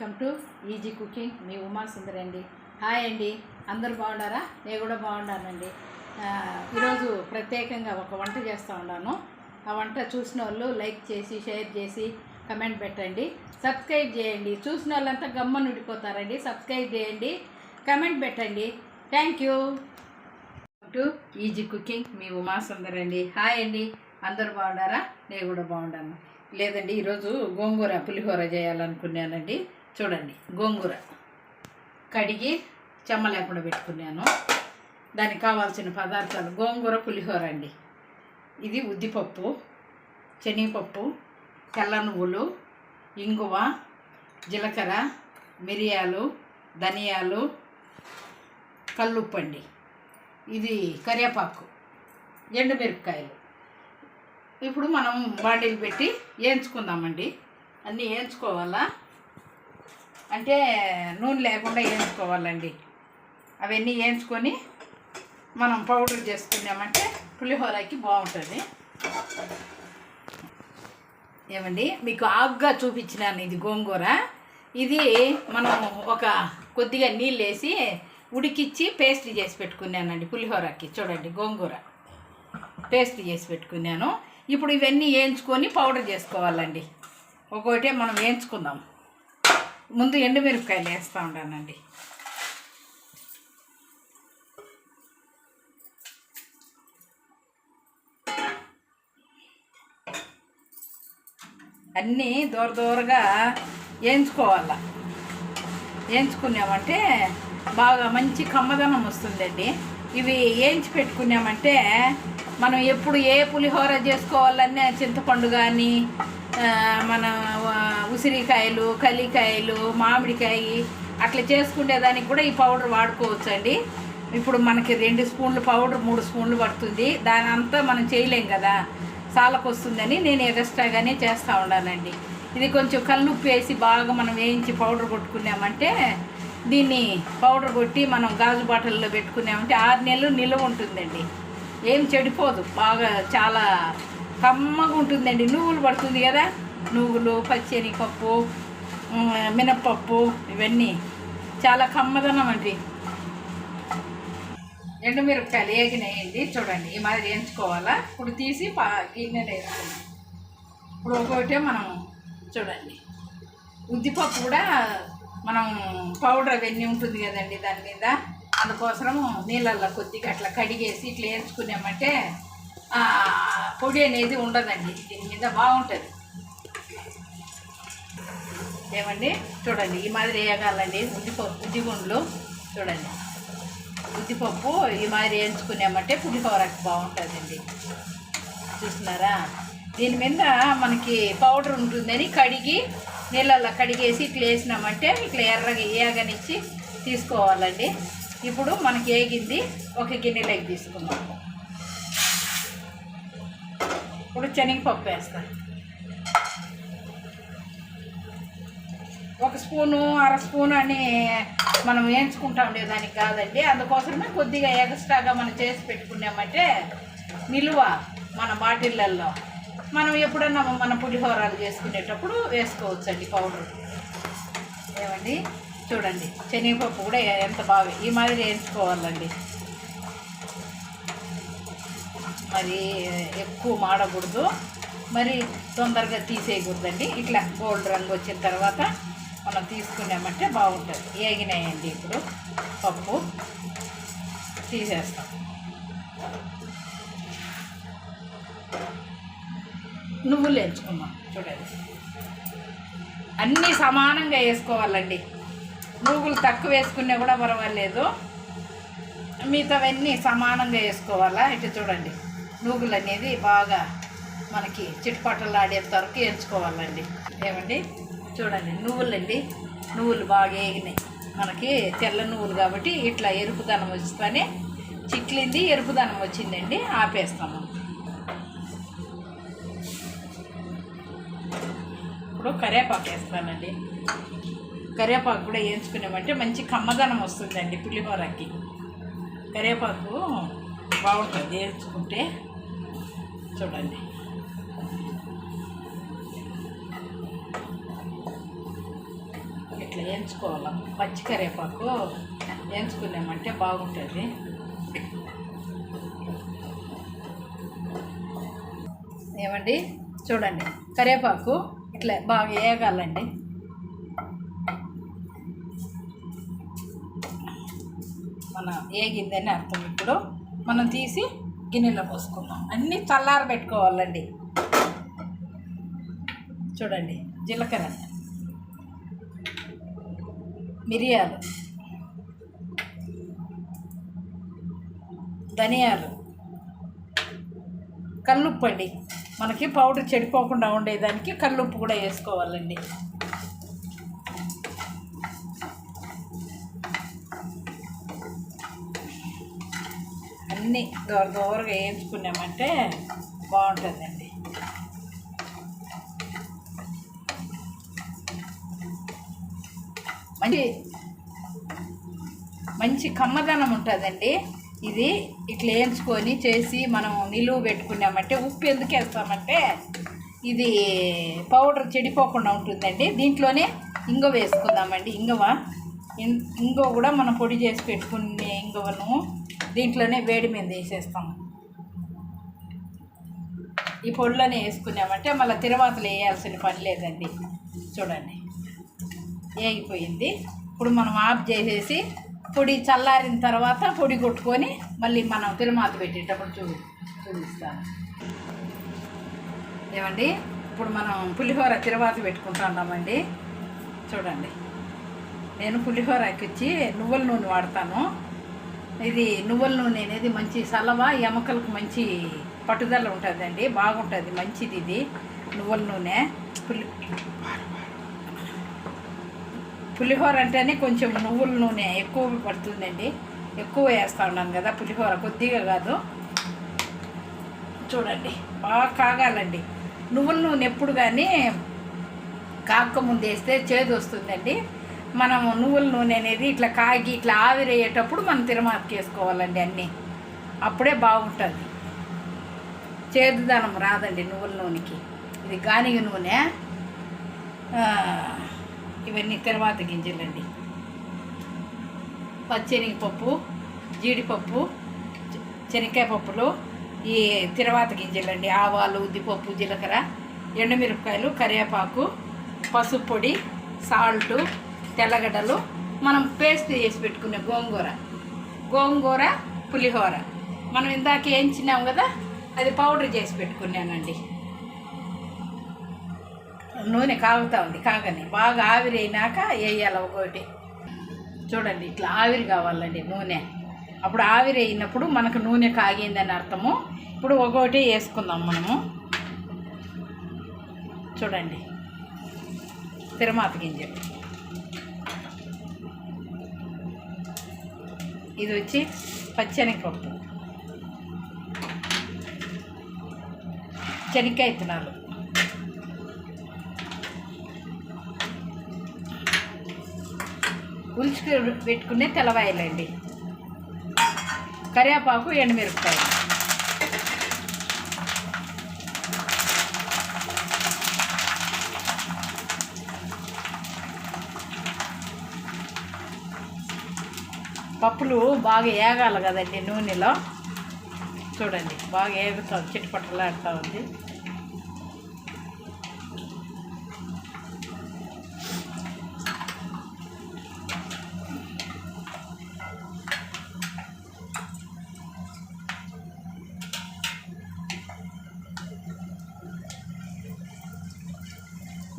Welcome to easy cooking. మీ ఉమా సుందర్ అండి hi అండి. అందరు బాగున్నారా? నేను కూడా బాగున్నానండి. ఈరోజు ప్రత్యేకంగా ఒక వంట చేస్తూ ఉన్నాను. ఆ వంట చూసిన వాళ్ళు లైక్ చేసి షేర్ చేసి కమెంట్ పెట్టండి. సబ్స్క్రైబ్ చేయండి. చూసిన వాళ్ళంతా గమ్మని ఉండిపోతారండి. సబ్స్క్రైబ్ చేయండి. కమెంట్ పెట్టండి. Thank you. To easy cooking. మీ ఉమా సుందర్ అండి హాయ్ అండి. అందరు బాగున్నారా? నేను కూడా బాగున్నాను. లేదండి ఈరోజు గోంగూర పులిహోర చేయాలనుకున్నానండి. చూడండి గోంగూర. కడిగి చెమ్మ లేకుండా పెట్టుకున్నాను. దానికి కావాల్సిన పదార్థాలు గోంగూర పులిహోర అండి. ఇది ఉద్దిపప్పు శనగపప్పు తెల్ల నువ్వులు ఇంగువ జీలకర్ర మిరియాలు ధనియాలు కల్లుప్పు అండి ఇది కరివేపాకు ఎండుమిరపకాయలు. ఇప్పుడు మనం బాండీలు పెట్టి వేయించుకుందామండి. అన్నీ వేయించుకోవాలా? అంటే నూనె లేకుండా వేయించుకోవాలండి అవన్నీ వేయించుకొని మనం పౌడర్ చేసుకున్నామంటే పులిహోరకి బాగుంటుంది. ఏమండి? మీకు ఆగ్గా చూపించినాను ఇది గోంగూర. ఇది మనం ఒక కొద్దిగా నీళ్ళు వేసి ఉడికిచ్చి పేస్ట్ చేసి పెట్టుకున్నానండి పులిహోరకి. చూడండి గోంగూర. పేస్ట్ చేసి పెట్టుకున్నాను. ఇప్పుడు ఇవన్నీ వేయించుకొని పౌడర్ చేసుకోవాలండి. ఒక్కొక్కటే మనం వేయించుకుందాం ముందు ఎండుమిరపకాయలు వేస్తూ ఉంటానండి. అన్నీ దూర దూరగా వేయించుకోవాలా వేయించుకున్నామంటే బాగా మంచి కమ్మదనం వస్తుందండి. ఇవి వేయించి పెట్టుకున్నామంటే మనం ఎప్పుడు ఏ పులిహోర చేసుకోవాలన్నా చింతపండు కానీ మన ఉసిరికాయలు కలికాయలు మామిడికాయ అట్లా చేసుకునేదానికి కూడా ఈ పౌడర్ వాడుకోవచ్చండి. ఇప్పుడు మనకి రెండు స్పూన్లు పౌడర్ మూడు స్పూన్లు పడుతుంది. దాని అంతా మనం చేయలేం కదా. సాలకు వస్తుందని నేను ఎగస్ట్రాగానే చేస్తూ ఉండాలండి. ఇది కొంచెం కల్లుప్పు వేసి బాగా మనం వేయించి పౌడర్ కొట్టుకున్నామంటే దీన్ని పౌడర్ కొట్టి మనం గాజు బాటిల్లో పెట్టుకున్నామంటే ఆరు నెలలు నిల్వ ఉంటుందండి. ఏం చెడిపోదు. బాగా చాలా కమ్మగా ఉంటుందండి. నువ్వులు పడుతుంది కదా? నువ్వులు పచ్చెనిపప్పు మినప్పప్పు ఇవన్నీ. చాలా కమ్మదనం అండి. ఎండుమిరపకాయలు ఏగినాయండి. చూడండి ఈ మాదిరి వేయించుకోవాలా? ఇప్పుడు తీసి పా గిన్నెలో వేసుకున్నాం ఇప్పుడు ఒక్కొక్కటే మనం చూడండి. ఉద్దిపప్పు కూడా మనం పౌడర్ అవన్నీ ఉంటుంది కదండి దాని మీద. అందుకోసము నీళ్ళల్లో కొద్దిగా అట్లా కడిగేసి ఇట్లా వేయించుకున్నామంటే పొడి అనేది ఉండదండి. దీని మీద బాగుంటుంది. ఏమండి? చూడండి ఈ మాదిరి వేయగాలండి ఉద్దిపప్పు ఉద్దిగుండ్లు చూడండి. ఉద్దిపప్పు ఈ మాదిరి వేయించుకున్నామంటే పులిహోరకు బాగుంటుందండి. చూస్తున్నారా? దీని మీద మనకి పౌడర్ ఉంటుందని కడిగి నీళ్ళల్లో కడిగేసి ఇట్లా వేసినామంటే ఇట్లా ఎర్రగా ఏగనిచ్చి తీసుకోవాలండి. ఇప్పుడు మనకి ఏగింది ఒక గిన్నెలోకి తీసుకుందాం. ఇప్పుడు శనగపప్పు వేస్తాను ఒక స్పూను అర స్పూను అని మనం వేయించుకుంటాం దానికి కాదండి. అందుకోసమే కొద్దిగా ఎక్స్ట్రాగా మనం చేసి పెట్టుకున్నామంటే నిలువ మన బాటిళ్ళల్లో మనం ఎప్పుడన్నా మన పులిహోరాలు చేసుకునేటప్పుడు వేసుకోవచ్చండి పౌడర్. ఏమండి? చూడండి శనగపప్పు కూడా ఎంత బాగా ఈ మాదిరి వేయించుకోవాలండి మరి ఎక్కువ మాడకూడదు. మరి తొందరగా తీసేయకూడదండి. ఇట్లా గోల్డ్ రంగు వచ్చిన తర్వాత మనం తీసుకున్నామంటే బాగుంటుంది. ఏగినాయండి ఇప్పుడు పప్పు. తీసేస్తాం. నువ్వులు వేయించుకుందాం చూడండి. అన్నీ సమానంగా వేసుకోవాలండి. నువ్వులు తక్కువ వేసుకున్నా కూడా పర్వాలేదు. మిగతావన్నీ సమానంగా వేసుకోవాలా? ఇటు చూడండి. నువ్వులు అనేది బాగా మనకి చిట్టుపట్టలాడేంత వరకు వేయించుకోవాలండి. ఏమండి? చూడండి. నువ్వులండి నువ్వులు బాగా వేగినాయి. మనకి తెల్ల నువ్వులు కాబట్టి ఇట్లా ఎరుపుదనం వస్తేనే చిట్లింది ఎరుపుదనం వచ్చిందండి. ఆపేస్తాము. ఇప్పుడు కరివేపాకు వేస్తానండి కరివేపాకు కూడా వేయించుకున్నామంటే మంచి కమ్మదనం వస్తుందండి పులిహోరకి. కరివేపాకు బాగుంటుంది వేయించుకుంటే. చూడండి. ఇట్లా వేయించుకోవాలి? పచ్చి కరివేపాకు వేయించుకున్నామంటే బాగుంటుంది. ఏమండి? చూడండి. కరివేపాకు ఇట్లా బాగా వేయగాలండి మన వేగిందని అర్థం ఇప్పుడు. మనం తీసి గిన్నెలో పోసుకుందాం. అన్నీ చల్లార పెట్టుకోవాలండి. చూడండి జీలకర్ర మిరియాలు ధనియాలు కల్లుప్పండి. మనకి పౌడర్ చెడిపోకుండా ఉండేదానికి కల్లుప్పు కూడా వేసుకోవాలండి. అన్నీ దూర దూరగా వేయించుకున్నామంటే బాగుంటుందండి. మంచి మంచి కమ్మదనం ఉంటుందండి. ఇది ఇట్లా వేయించుకొని చేసి మనం నిలువ పెట్టుకున్నామంటే ఉప్పు ఎందుకు వేస్తామంటే ఇది పౌడర్ చెడిపోకుండా ఉంటుందండి. దీంట్లోనే ఇంగ వేసుకుందామండి. ఇంగవ? ఇం- ఇంగవ కూడా మనం పొడి చేసి పెట్టుకునే ఇంగవను దీంట్లోనే వేడి మీద వేసేస్తాం. ఈ పొడిలోనే వేసుకున్నామంటే మళ్ళీ తిరువాతలు వేయాల్సిన పని లేదండి. చూడండి. వేగిపోయింది. ఇప్పుడు మనం ఆఫ్ చేసేసి పొడి చల్లారిన తర్వాత పొడి కొట్టుకొని మళ్ళీ మనం తిరుమాత పెట్టేటప్పుడు చూ చూపిస్తాను. ఏమండి? ఇప్పుడు మనం పులిహోర తిరువాత పెట్టుకుంటున్నామండి చూడండి. నేను పులిహోర ఎక్కిచ్చి నువ్వుల నూనె వాడతాను. ఇది నువ్వుల నూనె అనేది మంచి సలవ ఎముకలకు మంచి పట్టుదల ఉంటుందండి. బాగుంటుంది. మంచిది ఇది. నువ్వుల నూనె. పులి పులిహోర అంటేనే కొంచెం నువ్వుల నూనె ఎక్కువ పడుతుందండి. ఎక్కువ వేస్తూ ఉన్నాను కదా పులిహోర కొద్దిగా కాదు. చూడండి బాగా కాగాలండి. నువ్వుల నూనె ఎప్పుడు కానీ కాకముందు వేస్తే చేదు వస్తుందండి. మనం నువ్వుల నూనె అనేది ఇట్లా కాగి ఇట్లా ఆవిరయ్యేటప్పుడు మనం తిరుమాతకి వేసుకోవాలండి అన్నీ. అప్పుడే బాగుంటుంది. చేదుదనం రాదండి నువ్వుల నూనెకి. ఇది గానిగ నూనె. ఇవన్నీ తర్వాత గింజలండి. పచ్చెనగపప్పు జీడిపప్పు చె- శనక్కాయ పప్పులు ఈ తర్వాత గింజలండి. ఆవాలు ఉద్దిపప్పు జీలకర్ర ఎండుమిరపకాయలు కరివేపాకు పసుపు పొడి సాల్టు తెల్లగడ్డలు. మనం పేస్ట్ చేసి పెట్టుకునే గోంగూర. గోంగూర పులిహోర. మనం ఇందాక వేయించినాం కదా అది పౌడర్ చేసి పెట్టుకున్నానండి. నూనె కాగుతూ ఉంది కాగని. బాగా ఆవిరి అయినాక వేయాలి ఒకటి. చూడండి ఇట్లా ఆవిరి కావాలండి నూనె. అప్పుడు ఆవిరి అయినప్పుడు మనకు నూనె కాగిందని అర్థము. ఇప్పుడు ఒకటి వేసుకుందాం మనము. చూడండి తిరుమాత గింజలు ఇది వచ్చి పచ్చనిపప్పు. శనక్కాయ విత్తనాలు ఉల్చుకు పెట్టుకునే తెల్లవాయలండి. కరివేపాకు ఎండుమిరపకాయలు. పప్పులు బాగా ఏగాలి కదండి నూనెలో. చూడండి బాగా ఏగుతుంది చిట్టుపట్టలాడుతూ ఉంది.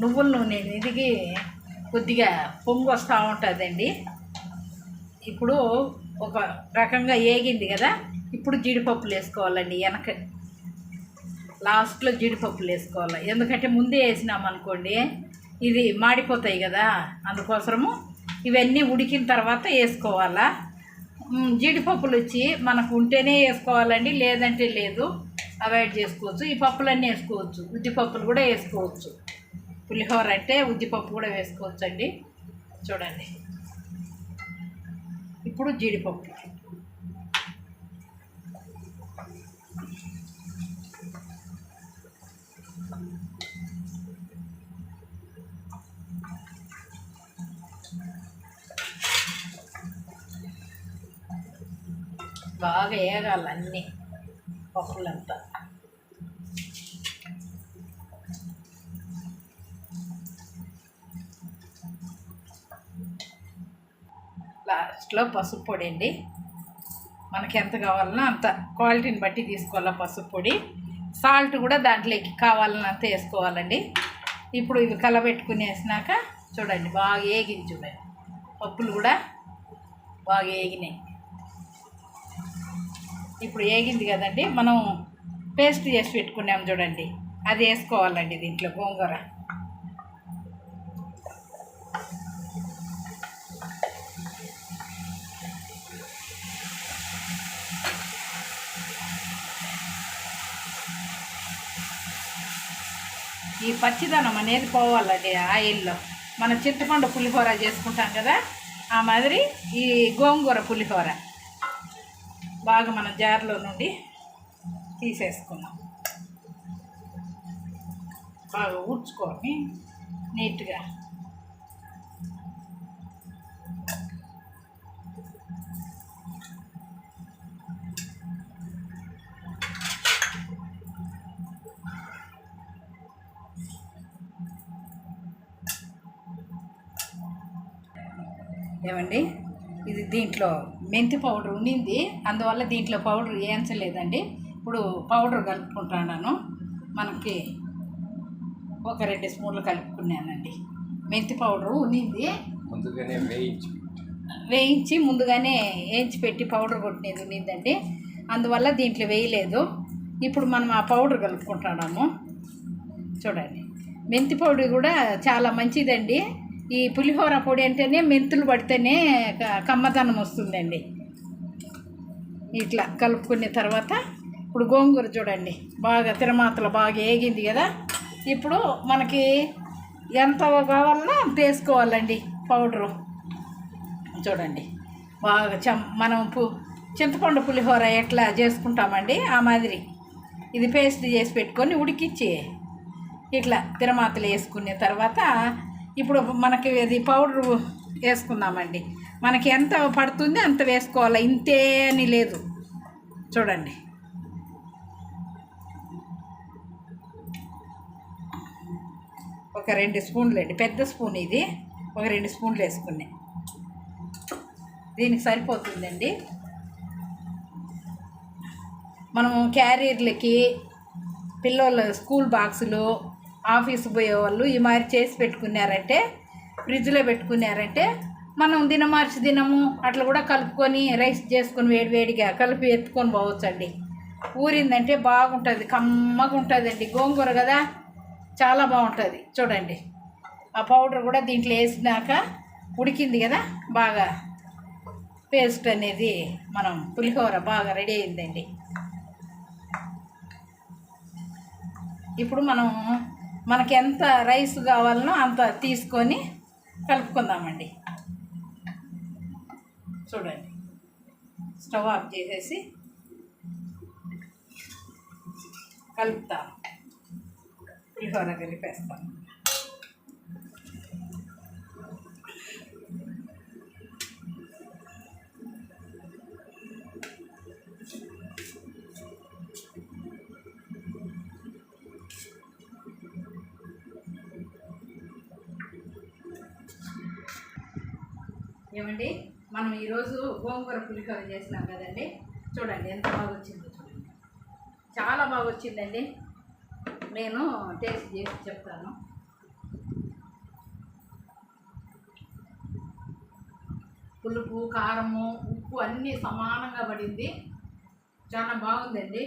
నువ్వుల నూనె ఇదిగి కొద్దిగా పొంగు వస్తూ ఉంటుందండి. ఇప్పుడు ఒక రకంగా ఏగింది కదా ఇప్పుడు జీడిపప్పులు వేసుకోవాలండి వెనక. లాస్ట్లో జీడిపప్పులు వేసుకోవాలి. ఎందుకంటే ముందే వేసినాం అనుకోండి ఇది మాడిపోతాయి కదా అందుకోసము ఇవన్నీ ఉడికిన తర్వాత వేసుకోవాలా. జీడిపప్పులు వచ్చి మనకు ఉంటేనే వేసుకోవాలండి లేదంటే లేదు. అవాయిడ్ చేసుకోవచ్చు. ఈ పప్పులన్నీ వేసుకోవచ్చు. ఉద్దిపప్పులు కూడా వేసుకోవచ్చు. పులిహోర అంటే ఉద్దిపప్పు కూడా వేసుకోవచ్చండి. చూడండి. ఇప్పుడు జీడిపప్పు. బాగా వేయగాలన్నీ పప్పులంతా. లాస్ట్లో పసుపు పొడి అండి. మనకి ఎంత కావాలన్నా అంత క్వాలిటీని బట్టి తీసుకోవాలా పసుపు పొడి. సాల్ట్ కూడా దాంట్లోకి కావాలన్నంత వేసుకోవాలండి. ఇప్పుడు ఇవి కలబెట్టుకుని వేసినాక చూడండి బాగా ఏగింది చూడండి. పప్పులు కూడా బాగా ఏగినాయి. ఇప్పుడు ఏగింది కదండి మనం పేస్ట్ చేసి పెట్టుకున్నాం చూడండి. అది వేసుకోవాలండి దీంట్లో గోంగూర. ఈ పచ్చిదనం అనేది పోవాలండి ఆయిల్లో మనం చింతపండు పులిహోర చేసుకుంటాం కదా ఆ మాదిరి ఈ గోంగూర పులిహోర. బాగా మనం జార్లో నుండి తీసేసుకున్నాం బాగా ఊడ్చుకొని నీట్గా ఏమండి? ఇది దీంట్లో మెంతి పౌడర్ ఉండింది. అందువల్ల దీంట్లో పౌడర్ వేయించలేదండి. ఇప్పుడు పౌడర్ కలుపుకుంటున్నాను. మనకి ఒక రెండు స్పూన్లు కలుపుకున్నానండి. మెంతి పౌడరు ఉన్నింది ముందుగానే వేయించి వేయించి ముందుగానే వేయించి పెట్టి పౌడర్ కొట్టినది ఉన్నిందండి అందువల్ల దీంట్లో వేయలేదు. ఇప్పుడు మనం ఆ పౌడర్ కలుపుకుంటున్నాము. చూడండి. మెంతి పొడి కూడా చాలా మంచిదండి. ఈ పులిహోర పొడి అంటేనే మెంతులు పడితేనే క- కమ్మదనం వస్తుందండి. ఇట్లా కలుపుకున్న తర్వాత ఇప్పుడు గోంగూర చూడండి బాగా తిరమాతలు బాగా ఏగింది కదా. ఇప్పుడు మనకి ఎంత కావాలన్నా అంత వేసుకోవాలండి పౌడరు. చూడండి బాగా చం మనం పు చింతపండు పులిహోర ఎట్లా చేసుకుంటామండి ఆ మాదిరి. ఇది పేస్ట్ చేసి పెట్టుకొని ఉడికిచ్చి ఇట్లా తిరమాతలు వేసుకున్న తర్వాత ఇప్పుడు మనకి ఇది పౌడర్ వేసుకుందామండి. మనకి ఎంత పడుతుంది అంత వేసుకోవాలి. ఇంతే అని లేదు. చూడండి. ఒక రెండు స్పూన్లు అండి పెద్ద స్పూన్ ఇది. ఒక రెండు స్పూన్లు వేసుకున్నాయి దీనికి సరిపోతుందండి. మనము క్యారియర్లకి పిల్లల స్కూల్ బాక్సులు ఆఫీస్ పోయే వాళ్ళు ఈ మాదిరి చేసి పెట్టుకున్నారంటే ఫ్రిడ్జ్లో పెట్టుకున్నారంటే మనం దినమార్చి దినము అట్లా కూడా కలుపుకొని రైస్ చేసుకొని వేడివేడిగా కలిపి ఎత్తుకొని పోవచ్చండి. ఊరిందంటే బాగుంటుంది కమ్మగా ఉంటుందండి. గోంగూర కదా చాలా బాగుంటుంది. చూడండి. ఆ పౌడర్ కూడా దీంట్లో వేసినాక ఉడికింది కదా బాగా పేస్ట్ అనేది మనం పులిహోర బాగా రెడీ అయిందండి. ఇప్పుడు మనం మనకి ఎంత రైస్ కావాలనో అంత తీసుకొని కలుపుకుందామండి. చూడండి. స్టవ్ ఆఫ్ చేసేసి కలుపుతాం పులిహోర కలిపేస్తాం ఏమండి మనం ఈరోజు గోంగూర పులిహోర చేసినాం కదండి. చూడండి ఎంత బాగా వచ్చిందో చూడండి. చాలా బాగా వచ్చిందండి నేను టేస్ట్ చేసి చెప్తాను. పులుపు కారము ఉప్పు అన్నీ సమానంగా పడింది. చాలా బాగుందండి.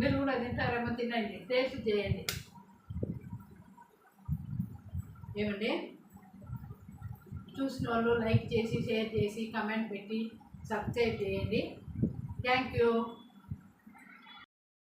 మీరు కూడా తింటారేమో తినండి. టేస్ట్ చేయండి. ఏమండి? చూసిన వాళ్ళు లైక్ చేసి షేర్ చేసి కమెంట్ పెట్టి సబ్స్క్రైబ్ చేయండి. Thank you.